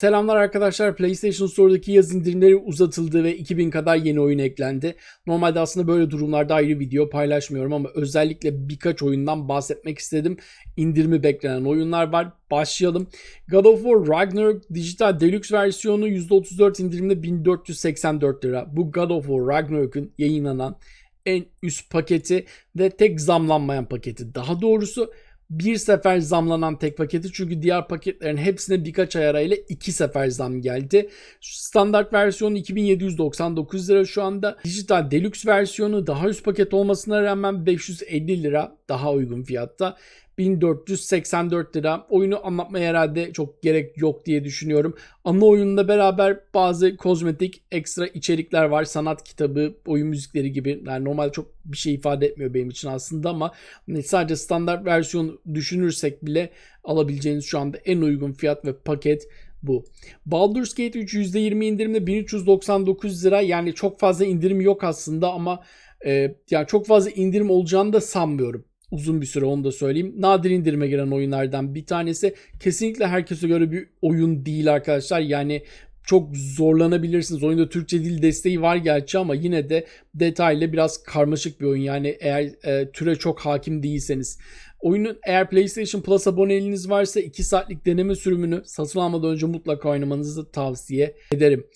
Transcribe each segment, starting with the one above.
Selamlar arkadaşlar. PlayStation Store'daki yaz indirimleri uzatıldı ve 2000 kadar yeni oyun eklendi. Normalde aslında böyle durumlarda ayrı video paylaşmıyorum ama özellikle birkaç oyundan bahsetmek istedim. İndirimi beklenen oyunlar var. Başlayalım. God of War Ragnarok dijital deluxe versiyonu %34 indirimde 1484 lira. Bu God of War Ragnarok'un yayınlanan en üst paketi ve tek zamlanmayan paketi. Daha doğrusu bir sefer zamlanan tek paketi çünkü diğer paketlerin hepsine birkaç ay arayla iki sefer zam geldi. Standart versiyonu 2799 lira şu anda. Dijital deluxe versiyonu daha üst paket olmasına rağmen 550 lira daha uygun fiyatta. 1484 lira. Oyunu anlatmaya herhalde çok gerek yok diye düşünüyorum. Ana oyunla beraber bazı kozmetik ekstra içerikler var. Sanat kitabı, oyun müzikleri gibi. Yani normalde çok bir şey ifade etmiyor benim için aslında ama hani sadece standart versiyon düşünürsek bile alabileceğiniz şu anda en uygun fiyat ve paket bu. Baldur's Gate 3 %20 indirimde 1399 lira. Yani çok fazla indirim yok aslında ama e, yani çok fazla indirim olacağını da sanmıyorum uzun bir süre onu da söyleyeyim. Nadir indirime giren oyunlardan bir tanesi. Kesinlikle herkese göre bir oyun değil arkadaşlar. Yani çok zorlanabilirsiniz. Oyunda Türkçe dil desteği var gerçi ama yine de detaylı biraz karmaşık bir oyun. Yani eğer e, türe çok hakim değilseniz. Oyunun eğer PlayStation Plus aboneliğiniz varsa 2 saatlik deneme sürümünü satın almadan önce mutlaka oynamanızı tavsiye ederim.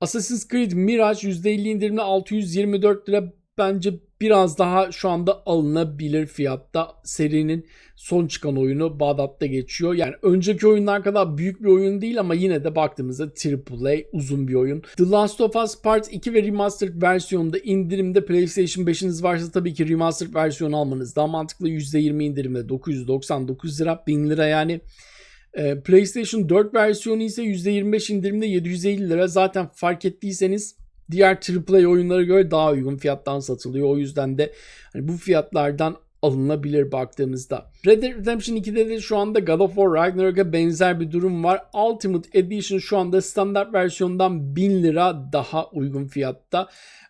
Assassin's Creed Mirage %50 indirimle 624 lira bence biraz daha şu anda alınabilir fiyatta. Serinin son çıkan oyunu Bağdat'ta geçiyor. Yani önceki oyunlar kadar büyük bir oyun değil ama yine de baktığımızda AAA uzun bir oyun. The Last of Us Part 2 ve Remastered versiyonunda indirimde PlayStation 5'iniz varsa tabii ki Remastered versiyonu almanız daha mantıklı. %20 indirimde 999 lira 1000 lira yani. PlayStation 4 versiyonu ise %25 indirimde 750 lira. Zaten fark ettiyseniz diğer AAA oyunlara göre daha uygun fiyattan satılıyor. O yüzden de hani bu fiyatlardan alınabilir baktığımızda. Red Dead Redemption 2'de de şu anda God of War Ragnarok'a benzer bir durum var. Ultimate Edition şu anda standart versiyondan 1000 lira daha uygun fiyatta.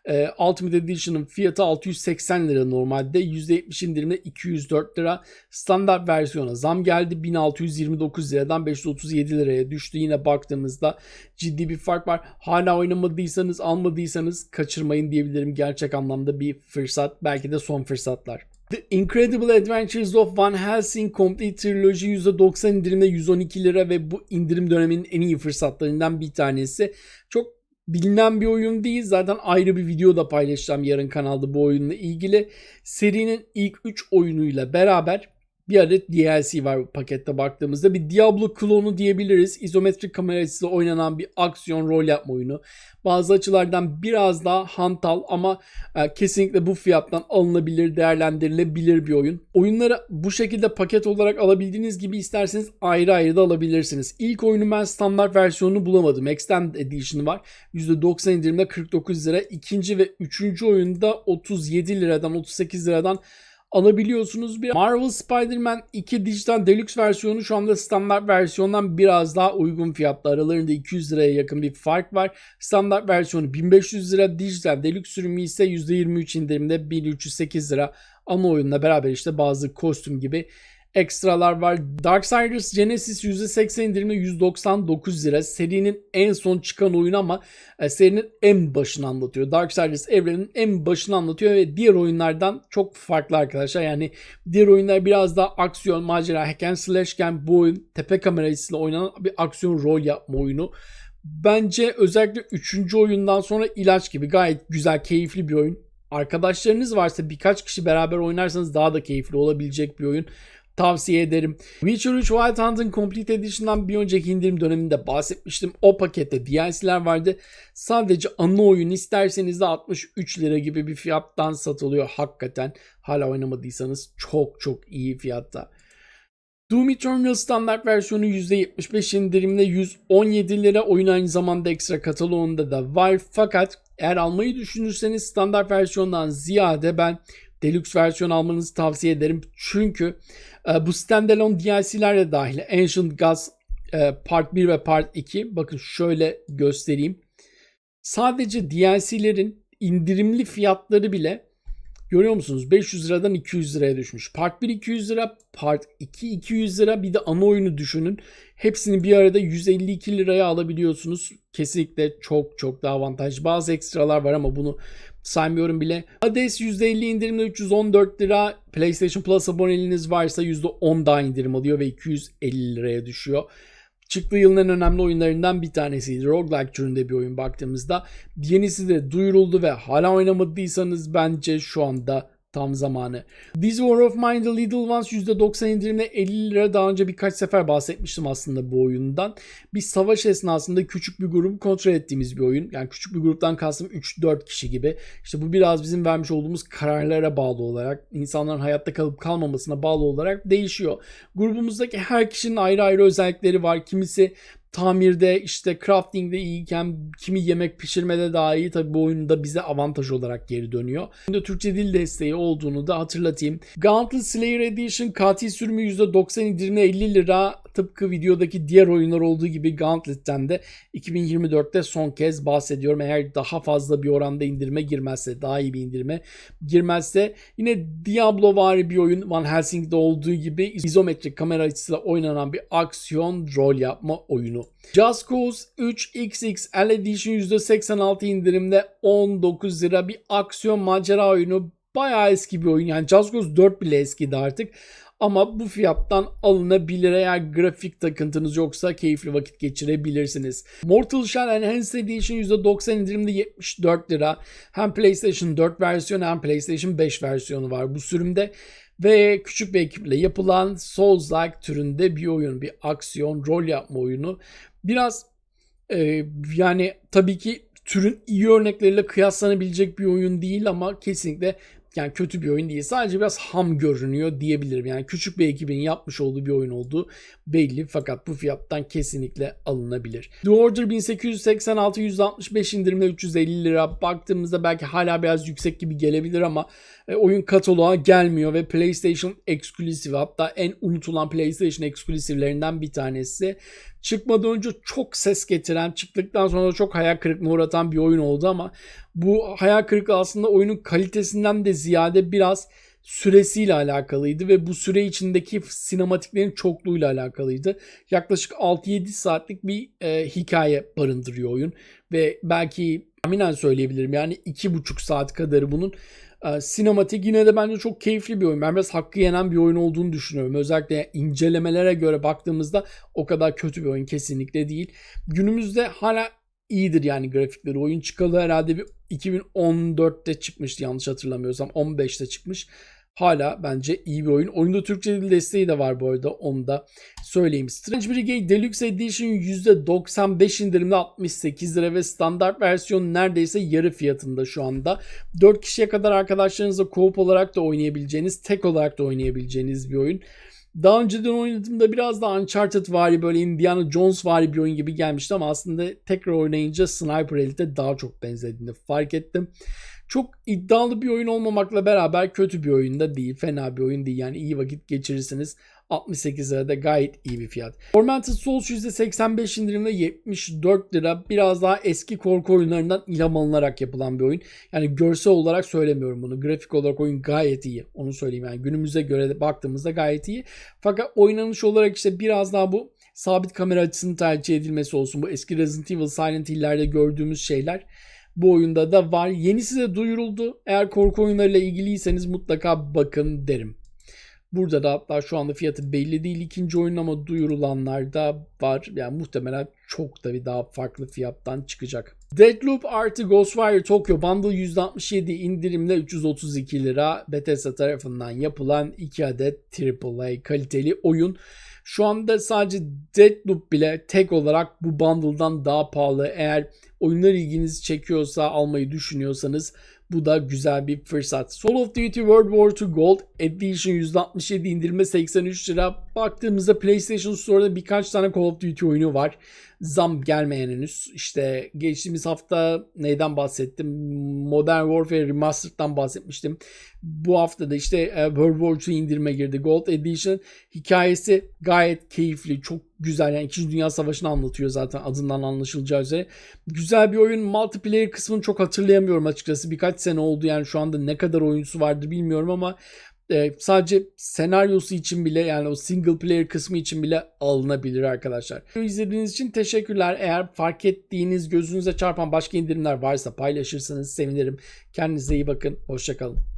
Ee, Ultimate Edition'ın fiyatı 680 lira normalde. %70 indirimle 204 lira. Standart versiyona zam geldi. 1629 liradan 537 liraya düştü. Yine baktığımızda ciddi bir fark var. Hala oynamadıysanız almadıysanız kaçırmayın diyebilirim. Gerçek anlamda bir fırsat. Belki de son fırsatlar. The Incredible Adventures of Van Helsing Complete Trilogy %90 indirimde 112 lira ve bu indirim döneminin en iyi fırsatlarından bir tanesi. Çok bilinen bir oyun değil. Zaten ayrı bir video da paylaşacağım yarın kanalda bu oyunla ilgili. Serinin ilk 3 oyunuyla beraber bir adet DLC var bu pakette baktığımızda. Bir Diablo klonu diyebiliriz. İzometrik kamerasıyla oynanan bir aksiyon rol yapma oyunu. Bazı açılardan biraz daha hantal ama e, kesinlikle bu fiyattan alınabilir, değerlendirilebilir bir oyun. Oyunları bu şekilde paket olarak alabildiğiniz gibi isterseniz ayrı ayrı da alabilirsiniz. İlk oyunu ben standart versiyonunu bulamadım. Extended Edition var. %90 indirimde 49 lira. İkinci ve üçüncü oyunda 37 liradan 38 liradan alabiliyorsunuz. Bir Marvel Spider-Man 2 dijital deluxe versiyonu şu anda standart versiyondan biraz daha uygun fiyatlı. Aralarında 200 liraya yakın bir fark var. Standart versiyonu 1500 lira, dijital deluxe sürümü ise %23 indirimde 1308 lira. Ana oyunla beraber işte bazı kostüm gibi ekstralar var. Darksiders Genesis %80 indirimle 199 lira. Serinin en son çıkan oyunu ama e, serinin en başını anlatıyor. Darksiders evrenin en başını anlatıyor ve diğer oyunlardan çok farklı arkadaşlar. Yani diğer oyunlar biraz daha aksiyon, macera, hack and slashken bu oyun tepe kamerasıyla oynanan bir aksiyon rol yapma oyunu. Bence özellikle 3. oyundan sonra ilaç gibi gayet güzel, keyifli bir oyun. Arkadaşlarınız varsa birkaç kişi beraber oynarsanız daha da keyifli olabilecek bir oyun tavsiye ederim. Witcher 3 Wild Hunt'ın Complete Edition'dan bir önceki indirim döneminde bahsetmiştim. O pakette DLC'ler vardı. Sadece ana oyun isterseniz de 63 lira gibi bir fiyattan satılıyor hakikaten. Hala oynamadıysanız çok çok iyi fiyatta. Doom Eternal standart versiyonu %75 indirimle 117 lira. Oyun aynı zamanda ekstra kataloğunda da var. Fakat eğer almayı düşünürseniz standart versiyondan ziyade ben Deluxe versiyon almanızı tavsiye ederim. Çünkü e, bu standalone DLC'ler de dahil. Ancient Gods e, Part 1 ve Part 2. Bakın şöyle göstereyim. Sadece DLC'lerin indirimli fiyatları bile Görüyor musunuz? 500 liradan 200 liraya düşmüş. Part 1 200 lira, Part 2 200 lira bir de ana oyunu düşünün. Hepsini bir arada 152 liraya alabiliyorsunuz. Kesinlikle çok çok daha avantajlı. Bazı ekstralar var ama bunu saymıyorum bile. Hades %50 indirimle 314 lira. PlayStation Plus aboneliğiniz varsa %10 daha indirim alıyor ve 250 liraya düşüyor. Çıktığı yılın en önemli oyunlarından bir tanesiydi. Roguelike türünde bir oyun baktığımızda. Yenisi de duyuruldu ve hala oynamadıysanız bence şu anda tam zamanı. This War of Mine The Little Ones %90 indirimle 50 lira daha önce birkaç sefer bahsetmiştim aslında bu oyundan. Bir savaş esnasında küçük bir grubu kontrol ettiğimiz bir oyun. Yani küçük bir gruptan kastım 3-4 kişi gibi. İşte bu biraz bizim vermiş olduğumuz kararlara bağlı olarak, insanların hayatta kalıp kalmamasına bağlı olarak değişiyor. Grubumuzdaki her kişinin ayrı ayrı özellikleri var. Kimisi tamirde işte craftingde iyiyken kimi yemek pişirmede daha iyi tabi bu oyunda bize avantaj olarak geri dönüyor. Oyunda Türkçe dil desteği olduğunu da hatırlatayım. Gauntlet Slayer Edition katil sürümü %90 indirimle 50 lira tıpkı videodaki diğer oyunlar olduğu gibi Gauntlet'ten de 2024'te son kez bahsediyorum. Eğer daha fazla bir oranda indirime girmezse, daha iyi bir indirime girmezse yine Diablo var bir oyun Van Helsing'de olduğu gibi izometrik kamera açısıyla oynanan bir aksiyon rol yapma oyunu. Just Cause 3 XXL Edition %86 indirimde 19 lira bir aksiyon macera oyunu. Bayağı eski bir oyun. Yani Just Cause 4 bile eskidi artık. Ama bu fiyattan alınabilir eğer grafik takıntınız yoksa keyifli vakit geçirebilirsiniz. Mortal Shell Enhanced Edition %90 indirimde 74 lira. Hem PlayStation 4 versiyonu hem PlayStation 5 versiyonu var bu sürümde. Ve küçük bir ekiple yapılan Souls-like türünde bir oyun. Bir aksiyon, rol yapma oyunu. Biraz e, yani tabii ki türün iyi örnekleriyle kıyaslanabilecek bir oyun değil ama kesinlikle yani kötü bir oyun değil. Sadece biraz ham görünüyor diyebilirim. Yani küçük bir ekibin yapmış olduğu bir oyun olduğu belli fakat bu fiyattan kesinlikle alınabilir. The Order 1886 165 indirimle 350 lira. Baktığımızda belki hala biraz yüksek gibi gelebilir ama e, oyun kataloğa gelmiyor ve PlayStation eksklusif hatta en unutulan PlayStation eksklusiflerinden bir tanesi. Çıkmadan önce çok ses getiren, çıktıktan sonra çok hayal kırıklığına uğratan bir oyun oldu ama bu hayal kırıklığı aslında oyunun kalitesinden de ziyade biraz süresiyle alakalıydı ve bu süre içindeki sinematiklerin çokluğuyla alakalıydı. Yaklaşık 6-7 saatlik bir e, hikaye barındırıyor oyun ve belki tahminen söyleyebilirim yani 2,5 saat kadarı bunun e, sinematik yine de bence çok keyifli bir oyun. Ben biraz hakkı yenen bir oyun olduğunu düşünüyorum. Özellikle incelemelere göre baktığımızda o kadar kötü bir oyun kesinlikle değil. Günümüzde hala iyidir yani grafikleri. Oyun çıkalı herhalde bir 2014'te çıkmıştı yanlış hatırlamıyorsam. 15'te çıkmış. Hala bence iyi bir oyun. Oyunda Türkçe dil desteği de var bu arada. Onu da söyleyeyim. Strange Brigade Deluxe Edition %95 indirimde 68 lira ve standart versiyon neredeyse yarı fiyatında şu anda. 4 kişiye kadar arkadaşlarınızla co-op olarak da oynayabileceğiniz, tek olarak da oynayabileceğiniz bir oyun. Daha önceden oynadığımda biraz daha Uncharted vari böyle Indiana Jones vari bir oyun gibi gelmişti ama aslında tekrar oynayınca Sniper Elite'e daha çok benzediğini fark ettim. Çok iddialı bir oyun olmamakla beraber kötü bir oyun da değil. Fena bir oyun değil. Yani iyi vakit geçirirsiniz. 68 lira da gayet iyi bir fiyat. Tormented Souls %85 indirimle 74 lira. Biraz daha eski korku oyunlarından ilham alınarak yapılan bir oyun. Yani görsel olarak söylemiyorum bunu. Grafik olarak oyun gayet iyi. Onu söyleyeyim yani günümüze göre de baktığımızda gayet iyi. Fakat oynanış olarak işte biraz daha bu sabit kamera açısının tercih edilmesi olsun. Bu eski Resident Evil Silent Hill'lerde gördüğümüz şeyler bu oyunda da var. Yenisi de duyuruldu. Eğer korku oyunlarıyla ilgiliyseniz mutlaka bakın derim. Burada da hatta şu anda fiyatı belli değil ikinci oyun ama duyurulanlar da var. Yani muhtemelen çok da bir daha farklı fiyattan çıkacak. Deadloop artı Ghostwire Tokyo Bundle %67 indirimle 332 lira Bethesda tarafından yapılan 2 adet AAA kaliteli oyun. Şu anda sadece Deadloop bile tek olarak bu bundle'dan daha pahalı. Eğer oyunlar ilginizi çekiyorsa almayı düşünüyorsanız bu da güzel bir fırsat. Call of Duty World War II Gold Edition %67 indirme 83 lira. Baktığımızda PlayStation Store'da birkaç tane Call of Duty oyunu var. Zam gelmeyen henüz. İşte geçtiğimiz hafta neyden bahsettim? Modern Warfare Remastered'dan bahsetmiştim. Bu hafta da işte e, World War 2 indirime girdi. Gold Edition hikayesi gayet keyifli. Çok güzel. Yani 2. Dünya Savaşı'nı anlatıyor zaten adından anlaşılacağı üzere. Güzel bir oyun. Multiplayer kısmını çok hatırlayamıyorum açıkçası. Birkaç sene oldu yani şu anda ne kadar oyuncusu vardır bilmiyorum ama e, sadece senaryosu için bile yani o single player kısmı için bile alınabilir arkadaşlar. İzlediğiniz için teşekkürler. Eğer fark ettiğiniz gözünüze çarpan başka indirimler varsa paylaşırsanız sevinirim. Kendinize iyi bakın. Hoşçakalın.